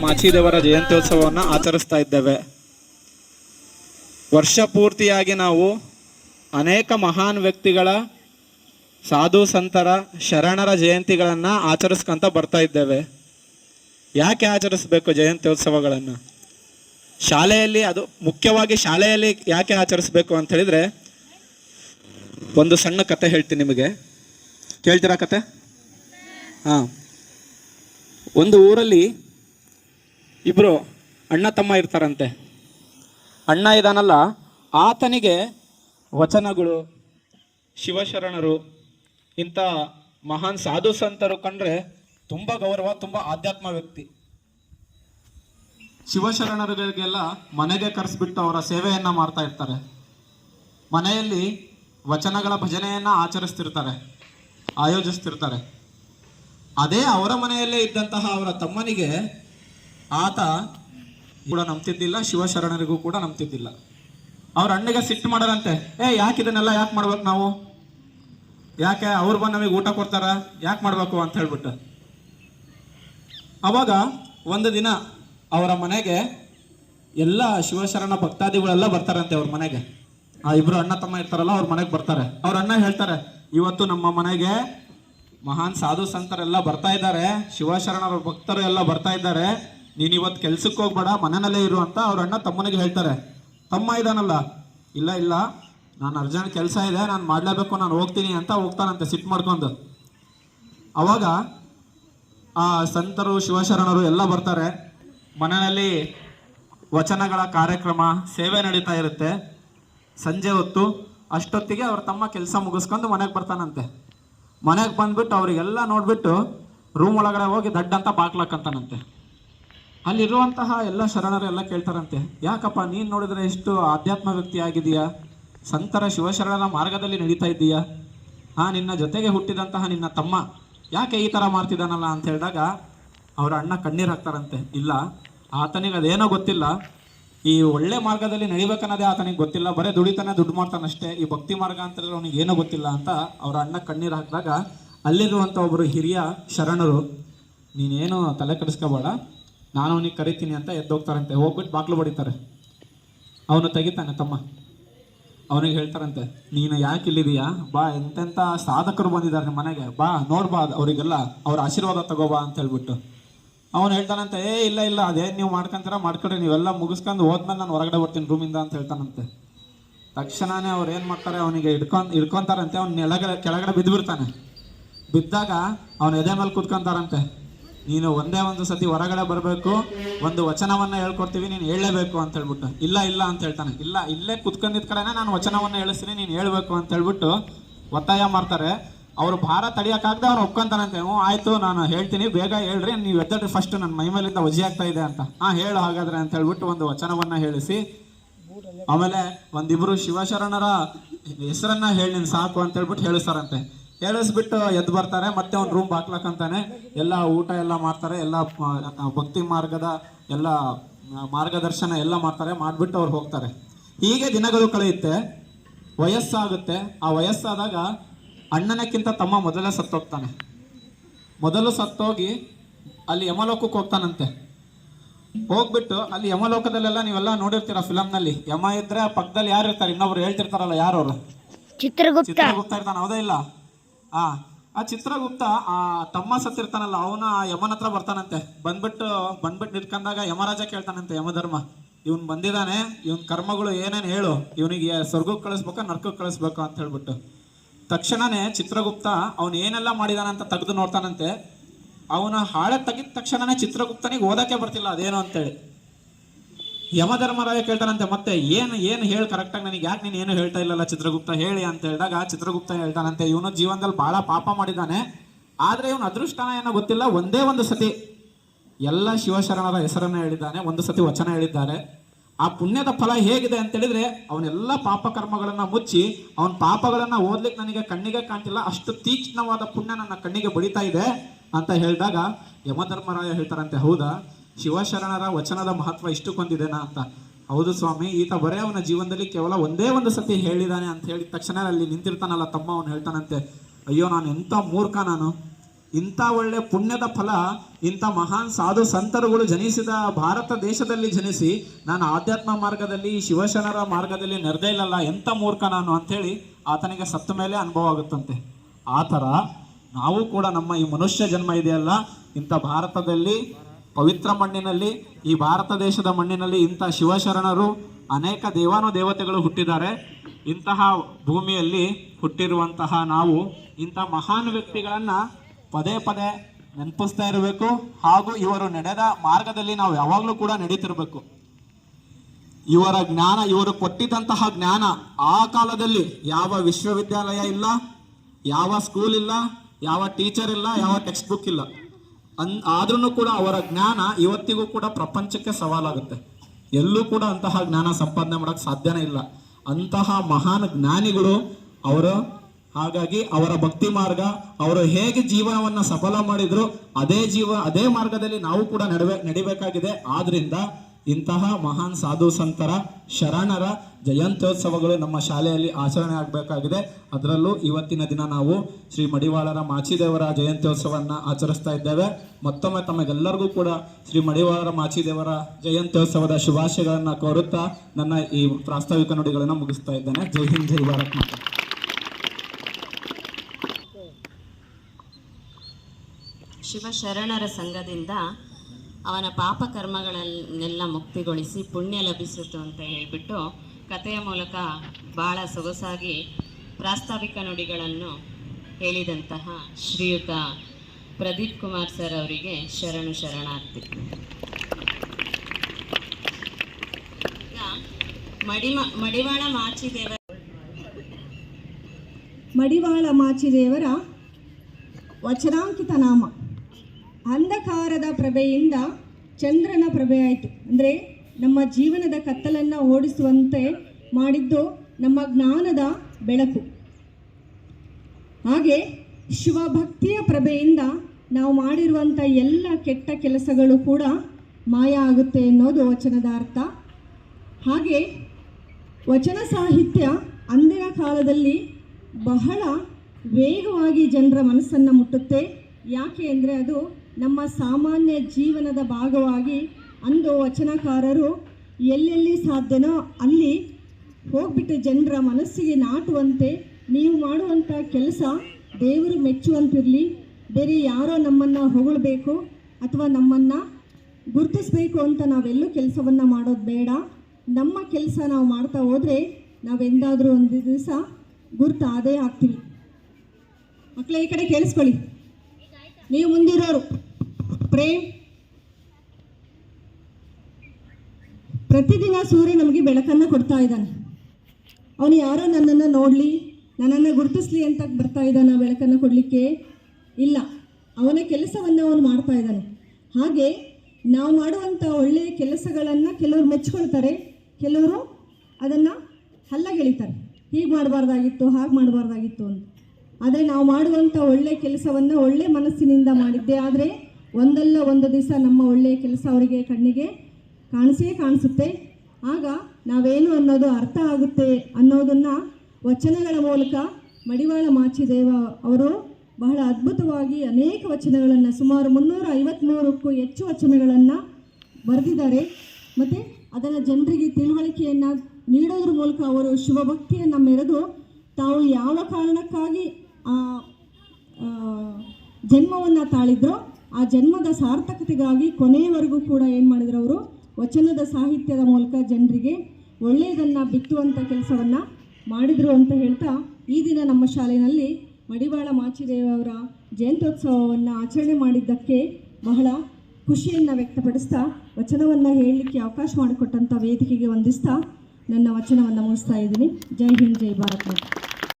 ಮಾಚಿದೇವರ ಜಯಂತ್ಯೋತ್ಸವವನ್ನು ಆಚರಿಸ್ತಾ ಇದ್ದೇವೆ. ವರ್ಷ ಪೂರ್ತಿಯಾಗಿ ನಾವು ಅನೇಕ ಮಹಾನ್ ವ್ಯಕ್ತಿಗಳ, ಸಾಧು ಸಂತರ, ಶರಣರ ಜಯಂತಿಗಳನ್ನು ಆಚರಿಸ್ಕೊಂತ ಬರ್ತಾ ಇದ್ದೇವೆ. ಯಾಕೆ ಆಚರಿಸ್ಬೇಕು ಜಯಂತ್ಯೋತ್ಸವಗಳನ್ನು? ಶಾಲೆಯಲ್ಲಿ ಅದು ಮುಖ್ಯವಾಗಿ ಶಾಲೆಯಲ್ಲಿ ಯಾಕೆ ಆಚರಿಸ್ಬೇಕು ಅಂತ ಹೇಳಿದ್ರೆ ಒಂದು ಸಣ್ಣ ಕತೆ ಹೇಳ್ತೀನಿ ನಿಮಗೆ. ಕೇಳ್ತೀರಾ ಕತೆ? ಹಾಂ. ಒಂದು ಊರಲ್ಲಿ ಇಬ್ರು ಅಣ್ಣ ತಮ್ಮ ಇರ್ತಾರಂತೆ. ಅಣ್ಣ ಇದಾನಲ್ಲ, ಆತನಿಗೆ ವಚನಗಳು, ಶಿವಶರಣರು, ಇಂಥ ಮಹಾನ್ ಸಾಧು ಸಂತರು ಕಂಡ್ರೆ ತುಂಬ ಗೌರವ, ತುಂಬ ಆಧ್ಯಾತ್ಮ ವ್ಯಕ್ತಿ. ಶಿವಶರಣರಿಗೆಲ್ಲ ಮನೆಗೆ ಕರೆಸ್ಬಿಟ್ಟು ಅವರ ಸೇವೆಯನ್ನ ಮಾಡ್ತಾ ಇರ್ತಾರೆ. ಮನೆಯಲ್ಲಿ ವಚನಗಳ ಭಜನೆಯನ್ನ ಆಚರಿಸ್ತಿರ್ತಾರೆ, ಆಯೋಜಿಸ್ತಿರ್ತಾರೆ. ಅದೇ ಅವರ ಮನೆಯಲ್ಲೇ ಇದ್ದಂತಹ ಅವರ ತಮ್ಮನಿಗೆ ಆತ ಕೂಡ ನಂಬ್ತಿದ್ದಿಲ್ಲ, ಶಿವಶರಣರಿಗೂ ಕೂಡ ನಂಬ್ತಿದ್ದಿಲ್ಲ. ಅವ್ರ ಅಣ್ಣಗೆ ಸಿಟ್ಟು ಮಾಡರಂತೆ ಏ, ಯಾಕೆ ಇದನ್ನೆಲ್ಲ ಯಾಕೆ ಮಾಡ್ಬೇಕು ನಾವು? ಯಾಕೆ ಅವ್ರು ಬಂದು ನಮಗೆ ಊಟ ಕೊಡ್ತಾರ? ಯಾಕೆ ಮಾಡ್ಬೇಕು? ಅಂತ ಹೇಳ್ಬಿಟ್ಟು. ಅವಾಗ ಒಂದು ದಿನ ಅವರ ಮನೆಗೆ ಎಲ್ಲ ಶಿವಶರಣ ಭಕ್ತಾದಿಗಳೆಲ್ಲ ಬರ್ತಾರಂತೆ ಅವ್ರ ಮನೆಗೆ. ಆ ಇಬ್ರು ಅಣ್ಣ ತಮ್ಮ ಇರ್ತಾರಲ್ಲ, ಅವ್ರ ಮನೆಗೆ ಬರ್ತಾರೆ. ಅವ್ರ ಅಣ್ಣ ಹೇಳ್ತಾರೆ, ಇವತ್ತು ನಮ್ಮ ಮನೆಗೆ ಮಹಾನ್ ಸಾಧು ಸಂತರೆಲ್ಲ ಬರ್ತಾ ಇದ್ದಾರೆ, ಶಿವಶರಣರ ಭಕ್ತರು ಎಲ್ಲ ಬರ್ತಾ ಇದ್ದಾರೆ. ನೀನ್ ಇವತ್ತು ಕೆಲ್ಸಕ್ಕೆ ಹೋಗ್ಬೇಡ, ಮನೆಯಲ್ಲೇ ಇರು ಅಂತ ಅವ್ರ ಅಣ್ಣ ತಮ್ಮನಿಗೆ ಹೇಳ್ತಾರೆ. ತಮ್ಮ ಇದಾನಲ್ಲ, ಇಲ್ಲ ಇಲ್ಲ, ನಾನು ಅರ್ಜೆಂಟ್ ಕೆಲಸ ಇದೆ, ನಾನು ಮಾಡ್ಲೇಬೇಕು, ನಾನು ಹೋಗ್ತೀನಿ ಅಂತ ಹೋಗ್ತಾನಂತೆ ಸಿಟ್ ಮಾಡ್ಕೊಂಡು. ಅವಾಗ ಆ ಸಂತರು, ಶಿವಶರಣರು ಎಲ್ಲ ಬರ್ತಾರೆ. ಮನೆಯಲ್ಲಿ ವಚನಗಳ ಕಾರ್ಯಕ್ರಮ, ಸೇವೆ ನಡೀತಾ ಇರುತ್ತೆ. ಸಂಜೆ ಹೊತ್ತು ಅಷ್ಟೊತ್ತಿಗೆ ಅವ್ರ ತಮ್ಮ ಕೆಲಸ ಮುಗಿಸ್ಕೊಂಡು ಮನೆಗೆ ಬರ್ತಾನಂತೆ. ಮನೆಗೆ ಬಂದ್ಬಿಟ್ಟು ಅವರಿಗೆಲ್ಲ ನೋಡ್ಬಿಟ್ಟು ರೂಮ್ ಒಳಗಡೆ ಹೋಗಿ ದಡ್ಡ ಅಂತ ಬಾಕ್ಲಾಕಂತಾನಂತೆ ಅಲ್ಲಿರುವಂತಹ ಎಲ್ಲ ಶರಣರು ಎಲ್ಲ ಕೇಳ್ತಾರಂತೆ, ಯಾಕಪ್ಪ ನೀನು ನೋಡಿದ್ರೆ ಎಷ್ಟು ಆಧ್ಯಾತ್ಮ ವ್ಯಕ್ತಿ ಆಗಿದೆಯಾ ಸಂತರ ಶಿವಶರಣರ ಮಾರ್ಗದಲ್ಲಿ ನಡೀತಾ ಇದ್ದೀಯಾ? ಆ, ನಿನ್ನ ಜೊತೆಗೆ ಹುಟ್ಟಿದಂತಹ ನಿನ್ನ ತಮ್ಮ ಯಾಕೆ ಈ ಥರ ಮಾಡ್ತಿದ್ದಾನಲ್ಲ? ಅಂತ ಹೇಳಿದಾಗ, ಅವರ ಅಣ್ಣ ಕಣ್ಣೀರು ಹಾಕ್ತಾರಂತೆ, ಇಲ್ಲ, ಆತನಿಗೆ ಅದೇನೋ ಗೊತ್ತಿಲ್ಲ. ಈ ಒಳ್ಳೆ ಮಾರ್ಗದಲ್ಲಿ ನಡಿಬೇಕನ್ನೋದೇ ಆತನಿಗೆ ಗೊತ್ತಿಲ್ಲ. ಬರೇ ದುಡಿತಾನೆ ದುಡ್ಡು ಮಾಡ್ತಾನಷ್ಟೇ. ಈ ಭಕ್ತಿ ಮಾರ್ಗ ಅಂತ ಹೇಳಿದ್ರೆ ಅವನಿಗೆ ಏನೂ ಗೊತ್ತಿಲ್ಲ ಅಂತ ಅವರ ಅಣ್ಣ ಕಣ್ಣೀರು ಹಾಕಿದಾಗ ಅಲ್ಲಿರುವಂಥ ಒಬ್ಬರು ಹಿರಿಯ ಶರಣರು, ನೀನೇನು ತಲೆ ಕೆಡಿಸ್ಕೋಬೇಡ. ನಾನು ಅವನಿಗೆ ಕರಿತೀನಿ ಅಂತ ಎದ್ದೋಗ್ತಾರಂತೆ. ಹೋಗ್ಬಿಟ್ಟು ಬಾಗ್ಲು ಬಡಿತಾರೆ. ಅವನು ತೆಗಿತಾನೆ ತಮ್ಮ. ಅವನಿಗೆ ಹೇಳ್ತಾರಂತೆ, ನೀನು ಯಾಕೆ ಇಲ್ಲಿದೀಯಾ ಬಾ ಎಂತೆಂಥ ಸಾಧಕರು ಬಂದಿದ್ದಾರೆ ಮನೆಗೆ. ಬಾ, ನೋಡ್ಬಾ ಅವರಿಗೆಲ್ಲ. ಅವ್ರ ಆಶೀರ್ವಾದ ತಗೋಬಾ ಅಂತ ಹೇಳ್ಬಿಟ್ಟು. ಅವನು ಹೇಳ್ತಾನಂತೆ, ಏ, ಇಲ್ಲ ಇಲ್ಲ, ಅದೇನು ನೀವು ಮಾಡ್ಕೊಂತೀರ? ಮಾಡ್ಕೊಡ್ರಿ ನೀವೆಲ್ಲ ಮುಗಿಸ್ಕೊಂಡು ಹೋದ್ಮೇಲೆ ನಾನು ಹೊರಗಡೆ ಬರ್ತೀನಿ ರೂಮಿಂದ ಅಂತ ಹೇಳ್ತಾನಂತೆ. ತಕ್ಷಣನೇ ಅವ್ರು ಏನು ಮಾಡ್ತಾರೆ, ಅವನಿಗೆ ಹಿಡ್ಕೊಂಡು, ಹಿಡ್ಕೊತಾರಂತೆ, ಅವ್ನ ನೆಲಗಡೆ ಕೆಳಗಡೆ ಬಿದ್ದು ಬಿಡ್ತಾನೆ ಬಿದ್ದಾಗ ಅವನ ಎದೆ ಮೇಲೆ ಕೂತ್ಕೊಂತಾರಂತೆ. ನೀನು ಒಂದೇ ಒಂದು ಸತಿ ಹೊರಗಡೆ ಬರಬೇಕು, ಒಂದು ವಚನವನ್ನ ಹೇಳ್ಕೊಡ್ತೀವಿ, ನೀನು ಹೇಳಲೇಬೇಕು ಅಂತ ಹೇಳ್ಬಿಟ್ಟು. ಇಲ್ಲ ಇಲ್ಲ ಅಂತ ಹೇಳ್ತಾನೆ. ಇಲ್ಲ, ಇಲ್ಲೇ ಕುತ್ಕೊಂಡಿದ್ ಕಡೆನೇ ನಾನು ವಚನವನ್ನ ಹೇಳಿಸ್ತೀನಿ, ನೀನು ಹೇಳ್ಬೇಕು ಅಂತ ಹೇಳ್ಬಿಟ್ಟು ಒತ್ತಾಯ ಮಾಡ್ತಾರೆ. ಅವ್ರು ಭಾರ ತಡಿಯೋಕ್ಕಾಗದೆ ಅವ್ರು ಒಪ್ಕೊಂತಾನಂತೆ. ಹ್ಞೂ, ಆಯ್ತು, ನಾನು ಹೇಳ್ತೀನಿ. ಬೇಗ ಹೇಳ್ರಿ, ನೀವು ಎದ್ದಳ್ರಿ ಫಸ್ಟ್ ನನ್ನ ಮೈಮೇಲಿಂದ ವಜೆ ಆಗ್ತಾ ಇದೆ ಅಂತ. ಹಾ, ಹೇಳು ಹಾಗಾದ್ರೆ ಅಂತ ಹೇಳ್ಬಿಟ್ಟು ಒಂದು ವಚನವನ್ನ ಹೇಳಿಸಿ. ಆಮೇಲೆ ಒಂದಿಬ್ರು ಶಿವಶರಣರ ಹೆಸರನ್ನ ಹೇಳಿ ಸಾಕು ಅಂತ ಹೇಳ್ಬಿಟ್ಟು ಹೇಳಿಸ್ತಾರಂತೆ. ಹೇಳಿಸ್ಬಿಟ್ಟು ಎದ್ದು ಬರ್ತಾರೆ, ಮತ್ತೆ ಒಂದು ರೂಮ್ ಬಾಕ್ಲಾಕಂತಾನೆ ಎಲ್ಲ ಊಟ ಎಲ್ಲ ಮಾಡ್ತಾರೆ, ಎಲ್ಲ ಭಕ್ತಿ ಮಾರ್ಗದ ಎಲ್ಲ ಮಾರ್ಗದರ್ಶನ ಎಲ್ಲ ಮಾಡ್ತಾರೆ, ಮಾಡಿಬಿಟ್ಟು ಅವ್ರು ಹೋಗ್ತಾರೆ. ಹೀಗೆ ದಿನಗಳು ಕಳೆಯುತ್ತೆ. ವಯಸ್ಸಾಗುತ್ತೆ. ಆ ವಯಸ್ಸಾದಾಗ ಅಣ್ಣನಕ್ಕಿಂತ ತಮ್ಮ ಮೊದಲೇ ಸತ್ತೋಗ್ತಾನೆ. ಮೊದಲು ಸತ್ತೋಗಿ ಅಲ್ಲಿ ಯಮಲೋಕಕ್ಕೆ ಹೋಗ್ತಾನಂತೆ. ಹೋಗ್ಬಿಟ್ಟು ಅಲ್ಲಿ ಯಮಲೋಕದಲ್ಲೆಲ್ಲ ನೀವೆಲ್ಲ ನೋಡಿರ್ತೀರ ಫಿಲಮ್ನಲ್ಲಿ ಯಮ ಇದ್ರೆ ಪಕ್ಕದಲ್ಲಿ ಯಾರು ಇರ್ತಾರೆ? ಇನ್ನೊಬ್ರು ಹೇಳ್ತಿರ್ತಾರಲ್ಲ ಯಾರು ಅವರು ಚಿತ್ರಗುಪ್ತ. ಚಿತ್ರಗುಪ್ತ ಇರ್ತಾನೆ ಹೌದಾ ಇಲ್ಲ? ಆ ಆ ಚಿತ್ರಗುಪ್ತ ಆ ತಮ್ಮ ಸತ್ತಿರ್ತಾನಲ್ಲ ಅವನ ಯಮನ ಹತ್ರ ಬರ್ತಾನಂತೆ. ಬಂದ್ಬಿಟ್ಟು ಬಂದ್ಬಿಟ್ಟು ನಿಂತ್ಕೊಂಡಾಗ ಯಮರಾಜ ಕೇಳ್ತಾನಂತೆ ಯಮಧರ್ಮ ಇವನ್ ಬಂದಿದ್ದಾನೆ ಇವನ್ ಕರ್ಮಗಳು ಏನೇನು ಹೇಳು ಇವನಿಗೆ ಸ್ವರ್ಗಕ್ಕೆ ಕಳಿಸ್ಬೇಕಾ ನರ್ಕಕ್ಕೆ ಕಳಿಸ್ಬೇಕಾ ಅಂತ ಹೇಳ್ಬಿಟ್ಟು. ತಕ್ಷಣನೇ ಚಿತ್ರಗುಪ್ತ ಅವನು ಏನೆಲ್ಲ ಮಾಡಿದಾನೆ ಅಂತ ತೆಗೆದು ನೋಡ್ತಾನಂತೆ, ಅವನ ಹಾಳೆ ತೆಗಿದ ತಕ್ಷಣನೇ ಚಿತ್ರಗುಪ್ತನಿಗೆ ಓದಕ್ಕೆ ಬರ್ತಿಲ್ಲ, ಅದೇನು ಅಂತೇಳಿ. ಯಮಧರ್ಮರಾಯ ಕೇಳ್ತಾನಂತೆ, ಮತ್ತೆ ಏನು ಏನು ಹೇಳಿ ಕರೆಕ್ಟಾಗಿ ನನಗೆ, ಯಾಕೆ ನೀನು ಏನು ಹೇಳ್ತಾ ಇಲ್ಲಲ್ಲ ಚಿತ್ರಗುಪ್ತ, ಹೇಳಿ ಅಂತ ಹೇಳಿದಾಗ ಚಿತ್ರಗುಪ್ತ ಹೇಳ್ತಾನಂತೆ, ಇವನು ಜೀವನದಲ್ಲಿ ಬಹಳ ಪಾಪ ಮಾಡಿದ್ದಾನೆ ಆದ್ರೆ ಇವನು ಅದೃಷ್ಟನ ಏನೋ ಗೊತ್ತಿಲ್ಲ, ಒಂದೇ ಒಂದು ಸತಿ ಎಲ್ಲ ಶಿವಶರಣರ ಹೆಸರನ್ನ ಹೇಳಿದ್ದಾನೆ, ಒಂದು ಸತಿ ವಚನ ಹೇಳಿದ್ದಾರೆ ಆ ಪುಣ್ಯದ ಫಲ ಹೇಗಿದೆ ಅಂತ ಹೇಳಿದ್ರೆ ಅವನೆಲ್ಲ ಪಾಪ ಕರ್ಮಗಳನ್ನ ಮುಚ್ಚಿ ಅವನ ಪಾಪಗಳನ್ನ ಓದ್ಲಿಕ್ಕೆ ನನಗೆ ಕಣ್ಣಿಗೆ ಕಾಣ್ತಿಲ್ಲ, ಅಷ್ಟು ತೀಕ್ಷ್ಣವಾದ ಪುಣ್ಯ ನನ್ನ ಕಣ್ಣಿಗೆ ಬಡಿತಾ ಇದೆ ಅಂತ ಹೇಳಿದಾಗ ಯಮಧರ್ಮರಾಯ ಹೇಳ್ತಾರಂತೆ, ಹೌದಾ? ಶಿವಶರಣರ ವಚನದ ಮಹತ್ವ ಇಷ್ಟು ಕೊಂದಿದೆನಾ ಅಂತ. ಹೌದು ಸ್ವಾಮಿ, ಈತ ಬರೇ ಅವನ ಜೀವನದಲ್ಲಿ ಕೇವಲ ಒಂದೇ ಒಂದು ಸತಿ ಹೇಳಿದಾನೆ ಅಂತ ಹೇಳಿದ ತಕ್ಷಣ ಅಲ್ಲಿ ನಿಂತಿರ್ತಾನಲ್ಲ ತಮ್ಮ, ಅವನು ಹೇಳ್ತಾನಂತೆ, ಅಯ್ಯೋ ನಾನು ಎಂಥ ಮೂರ್ಖ ನಾನು. ಇಂಥ ಒಳ್ಳೆ ಪುಣ್ಯದ ಫಲ, ಇಂಥ ಮಹಾನ್ ಸಾಧು ಸಂತರುಗಳು ಜನಿಸಿದ ಭಾರತ ದೇಶದಲ್ಲಿ ಜನಿಸಿ, ನಾನು ಆಧ್ಯಾತ್ಮ ಮಾರ್ಗದಲ್ಲಿ, ಶಿವಶರಣರ ಮಾರ್ಗದಲ್ಲಿ ನೆರೆದೇ ಇಲ್ಲಲ್ಲ, ಎಂಥ ಮೂರ್ಖ ನಾನು ಅಂಥೇಳಿ ಆತನಿಗೆ ಸತ್ತ ಮೇಲೆ ಅನುಭವ ಆಗುತ್ತಂತೆ. ಆ ಥರ ನಾವು ಕೂಡ ನಮ್ಮ ಈ ಮನುಷ್ಯ ಜನ್ಮ ಇದೆಯಲ್ಲ, ಇಂಥ ಭಾರತದಲ್ಲಿ, ಪವಿತ್ರ ಮಣ್ಣಿನಲ್ಲಿ, ಈ ಭಾರತ ದೇಶದ ಮಣ್ಣಿನಲ್ಲಿ ಇಂಥ ಶಿವಶರಣರು ಅನೇಕ ದೇವಾನು ದೇವತೆಗಳು ಹುಟ್ಟಿದ್ದಾರೆ. ಇಂತಹ ಭೂಮಿಯಲ್ಲಿ ಹುಟ್ಟಿರುವಂತಹ ನಾವು ಇಂಥ ಮಹಾನ್ ವ್ಯಕ್ತಿಗಳನ್ನ ಪದೇ ಪದೇ ನೆನಪಿಸ್ತಾ ಇರಬೇಕು. ಹಾಗೂ ಇವರು ನಡೆದ ಮಾರ್ಗದಲ್ಲಿ ನಾವು ಯಾವಾಗಲೂ ಕೂಡ ನಡೀತಿರ್ಬೇಕು. ಇವರ ಜ್ಞಾನ, ಇವರು ಕೊಟ್ಟಿದ್ದಂತಹ ಜ್ಞಾನ ಆ ಕಾಲದಲ್ಲಿ ಯಾವ ವಿಶ್ವವಿದ್ಯಾಲಯ ಇಲ್ಲ, ಯಾವ ಸ್ಕೂಲ್ ಇಲ್ಲ, ಯಾವ ಟೀಚರ್ ಇಲ್ಲ, ಯಾವ ಟೆಕ್ಸ್ಟ್ ಬುಕ್ ಇಲ್ಲ. ಅನ್ ಆದ್ರೂ ಕೂಡ ಅವರ ಜ್ಞಾನ ಇವತ್ತಿಗೂ ಕೂಡ ಪ್ರಪಂಚಕ್ಕೆ ಸವಾಲಾಗುತ್ತೆ. ಎಲ್ಲೂ ಕೂಡ ಅಂತಹ ಜ್ಞಾನ ಸಂಪಾದನೆ ಮಾಡೋಕ್ಕೆ ಸಾಧ್ಯನೇ ಇಲ್ಲ. ಅಂತಹ ಮಹಾನ್ ಜ್ಞಾನಿಗಳು ಅವರು ಹಾಗಾಗಿ ಅವರ ಭಕ್ತಿ ಮಾರ್ಗ, ಅವರು ಹೇಗೆ ಜೀವನವನ್ನ ಸಫಲ ಮಾಡಿದ್ರು, ಅದೇ ಜೀವ, ಅದೇ ಮಾರ್ಗದಲ್ಲಿ ನಾವು ಕೂಡ ನಡವೆ, ನಡಿಬೇಕಾಗಿದೆ. ಆದ್ರಿಂದ ಇಂತಹ ಮಹಾನ್ ಸಾಧು ಸಂತರ, ಶರಣರ ಜಯಂತ್ಯೋತ್ಸವಗಳು ನಮ್ಮ ಶಾಲೆಯಲ್ಲಿ ಆಚರಣೆ ಆಗಬೇಕಾಗಿದೆ. ಅದರಲ್ಲೂ ಇವತ್ತಿನ ದಿನ ನಾವು ಶ್ರೀ ಮಡಿವಾಳರ ಮಾಚಿದೇವರ ಜಯಂತ್ಯೋತ್ಸವನ್ನ ಆಚರಿಸ್ತಾ ಇದ್ದೇವೆ. ಮತ್ತೊಮ್ಮೆ ತಮಗೆಲ್ಲರಿಗೂ ಕೂಡ ಶ್ರೀ ಮಡಿವಾಳರ ಮಾಚಿದೇವರ ಜಯಂತ್ಯೋತ್ಸವದ ಶುಭಾಶಯಗಳನ್ನು ಕೋರುತ್ತಾ ನನ್ನ ಈ ಪ್ರಾಸ್ತಾವಿಕ ನುಡಿಗಳನ್ನು ಮುಗಿಸ್ತಾ ಇದ್ದೇನೆ. ಜೈ ಹಿಂದ್, ಜೈ ಭಾರತ್ ಮಾತಾ. ಶಿವಶರಣರ ಸಂಘದಿಂದ ಅವನ ಪಾಪ ಕರ್ಮಗಳನ್ನೆಲ್ಲ ಮುಕ್ತಿಗೊಳಿಸಿ ಪುಣ್ಯ ಲಭಿಸಿತು ಅಂತ ಹೇಳಿಬಿಟ್ಟು ಕಥೆಯ ಮೂಲಕ ಬಹಳ ಸೊಗಸಾಗಿ ಪ್ರಾಸ್ತಾವಿಕ ನುಡಿಗಳನ್ನು ಹೇಳಿದಂತಹ ಶ್ರೀಯುತ ಪ್ರದೀಪ್ ಕುಮಾರ್ ಸರ್ ಅವರಿಗೆ ಶರಣು ಶರಣಾರ್ಥಿ. ಮಡಿವಾಳ ಮಾಚಿದೇವ ಮಡಿವಾಳ ಮಾಚಿದೇವರ ವಚನಾಂಕಿತ ನಾಮ. ಅಂಧಕಾರದ ಪ್ರಭೆಯಿಂದ ಚಂದ್ರನ ಪ್ರಭೆಯಾಯಿತು ಅಂದರೆ ನಮ್ಮ ಜೀವನದ ಕತ್ತಲನ್ನು ಓಡಿಸುವಂತೆ ಮಾಡಿದ್ದು ನಮ್ಮ ಜ್ಞಾನದ ಬೆಳಕು. ಹಾಗೆ ಶಿವಭಕ್ತಿಯ ಪ್ರಭೆಯಿಂದ ನಾವು ಮಾಡಿರುವಂಥ ಎಲ್ಲ ಕೆಟ್ಟ ಕೆಲಸಗಳು ಕೂಡ ಮಾಯ ಆಗುತ್ತೆ ಅನ್ನೋದು ವಚನದ ಅರ್ಥ. ಹಾಗೆ ವಚನ ಸಾಹಿತ್ಯ ಅಂದಿನ ಕಾಲದಲ್ಲಿ ಬಹಳ ವೇಗವಾಗಿ ಜನರ ಮನಸ್ಸನ್ನು ಮುಟ್ಟುತ್ತೆ. ಯಾಕೆ ಅಂದರೆ ಅದು ನಮ್ಮ ಸಾಮಾನ್ಯ ಜೀವನದ ಭಾಗವಾಗಿ ಅಂದು ವಚನಕಾರರು ಎಲ್ಲೆಲ್ಲಿ ಸಾಧ್ಯನೋ ಅಲ್ಲಿ ಹೋಗ್ಬಿಟ್ಟು ಜನರ ಮನಸ್ಸಿಗೆ ನಾಟುವಂತೆ ನೀವು ಮಾಡುವಂಥ ಕೆಲಸ ದೇವರು ಮೆಚ್ಚುವಂತಿರಲಿ. ಬೇರೆ ಯಾರೋ ನಮ್ಮನ್ನು ಹೊಗಳಬೇಕು ಅಥವಾ ನಮ್ಮನ್ನು ಗುರುತಿಸಬೇಕು ಅಂತ ನಾವೆಲ್ಲೂ ಕೆಲಸವನ್ನು ಮಾಡೋದು ಬೇಡ. ನಮ್ಮ ಕೆಲಸ ನಾವು ಮಾಡ್ತಾ ಹೋದರೆ ನಾವೆಂದಾದರೂ ಒಂದು ದಿವಸ ಗುರುತು ಆದೇ ಆಗ್ತೀವಿ. ಮಕ್ಕಳೇ ಈ ಕಡೆ ಕೇಳಿಸ್ಕೊಳ್ಳಿ. ನೀವು ಮುಂದಿರೋರು. ಪ್ರೇಮ್? ಪ್ರತಿದಿನ ಸೂರ್ಯ ನಮಗೆ ಬೆಳಕನ್ನು ಕೊಡ್ತಾ ಇದ್ದಾನೆ. ಅವನು ಯಾರೋ ನನ್ನನ್ನು ನೋಡಲಿ, ನನ್ನನ್ನು ಗುರುತಿಸ್ಲಿ ಅಂತ ಬರ್ತಾ ಇದ್ದಾನೆ ಬೆಳಕನ್ನು ಕೊಡಲಿಕ್ಕೆ. ಇಲ್ಲ, ಅವನ ಕೆಲಸವನ್ನು ಅವನು ಮಾಡ್ತಾ ಇದ್ದಾನೆ. ಹಾಗೆ ನಾವು ಮಾಡುವಂಥ ಒಳ್ಳೆಯ ಕೆಲಸಗಳನ್ನು ಕೆಲವರು ಮೆಚ್ಕೊಳ್ತಾರೆ, ಕೆಲವರು ಅದನ್ನು ಹಲ್ಲಗೆಳಿತಾರೆ. ಹೀಗೆ ಮಾಡಬಾರ್ದಾಗಿತ್ತು, ಹಾಗೆ ಮಾಡಬಾರ್ದಾಗಿತ್ತು ಅಂತ. ಆದರೆ ನಾವು ಮಾಡುವಂಥ ಒಳ್ಳೆಯ ಕೆಲಸವನ್ನು ಒಳ್ಳೆ ಮನಸ್ಸಿನಿಂದ ಮಾಡಿದ್ದೆ. ಆದರೆ ಒಂದಲ್ಲ ಒಂದು ದಿವಸ ನಮ್ಮ ಒಳ್ಳೆಯ ಕೆಲಸ ಅವರಿಗೆ ಕಣ್ಣಿಗೆ ಕಾಣಿಸೇ ಕಾಣಿಸುತ್ತೆ. ಆಗ ನಾವೇನು ಅನ್ನೋದು ಅರ್ಥ ಆಗುತ್ತೆ ಅನ್ನೋದನ್ನು ವಚನಗಳ ಮೂಲಕ ಮಡಿವಾಳ ಮಾಚಿದೇವ ಅವರು ಬಹಳ ಅದ್ಭುತವಾಗಿ ಅನೇಕ ವಚನಗಳನ್ನು ಸುಮಾರು ಮುನ್ನೂರ ಐವತ್ತ್ಮೂರಕ್ಕೂ ಹೆಚ್ಚು ವಚನಗಳನ್ನು ಬರೆದಿದ್ದಾರೆ. ಮತ್ತು ಅದನ್ನು ಜನರಿಗೆ ತಿಳುವಳಿಕೆಯನ್ನು ನೀಡೋದ್ರ ಮೂಲಕ ಅವರು ಶಿವಭಕ್ತಿಯನ್ನು ಮೆರೆದು ತಾವು ಯಾವ ಕಾರಣಕ್ಕಾಗಿ ಆ ಆ, ಜನ್ಮವನ್ನು ತಾಳಿದ್ರೋ ಆ ಜನ್ಮದ ಸಾರ್ಥಕತೆಗಾಗಿ ಕೊನೆಯವರೆಗೂ ಕೂಡ ಏನು ಮಾಡಿದ್ರು ಅವರು? ವಚನದ ಸಾಹಿತ್ಯದ ಮೂಲಕ ಜನರಿಗೆ ಒಳ್ಳೆಯದನ್ನು ಬಿತ್ತುವಂಥ ಕೆಲಸವನ್ನು ಮಾಡಿದರು ಅಂತ ಹೇಳ್ತಾ ಈ ದಿನ ನಮ್ಮ ಶಾಲೆಯಲ್ಲಿ ಮಡಿವಾಳ ಮಾಚಿದೇವರ ಜಯಂತ್ಯೋತ್ಸವವನ್ನು ಆಚರಣೆ ಮಾಡಿದ್ದಕ್ಕೆ ಬಹಳ ಖುಷಿಯನ್ನು ವ್ಯಕ್ತಪಡಿಸ್ತಾ ವಚನವನ್ನು ಹೇಳಲಿಕ್ಕೆ ಅವಕಾಶ ಮಾಡಿಕೊಟ್ಟಂಥ ವೇದಿಕೆಗೆ ವಂದಿಸ್ತಾ ನನ್ನ ವಚನವನ್ನು ಮುಗಿಸ್ತಾ ಇದ್ದೀನಿ. ಜೈ ಹಿಂದ್, ಜೈ ಭಾರತ್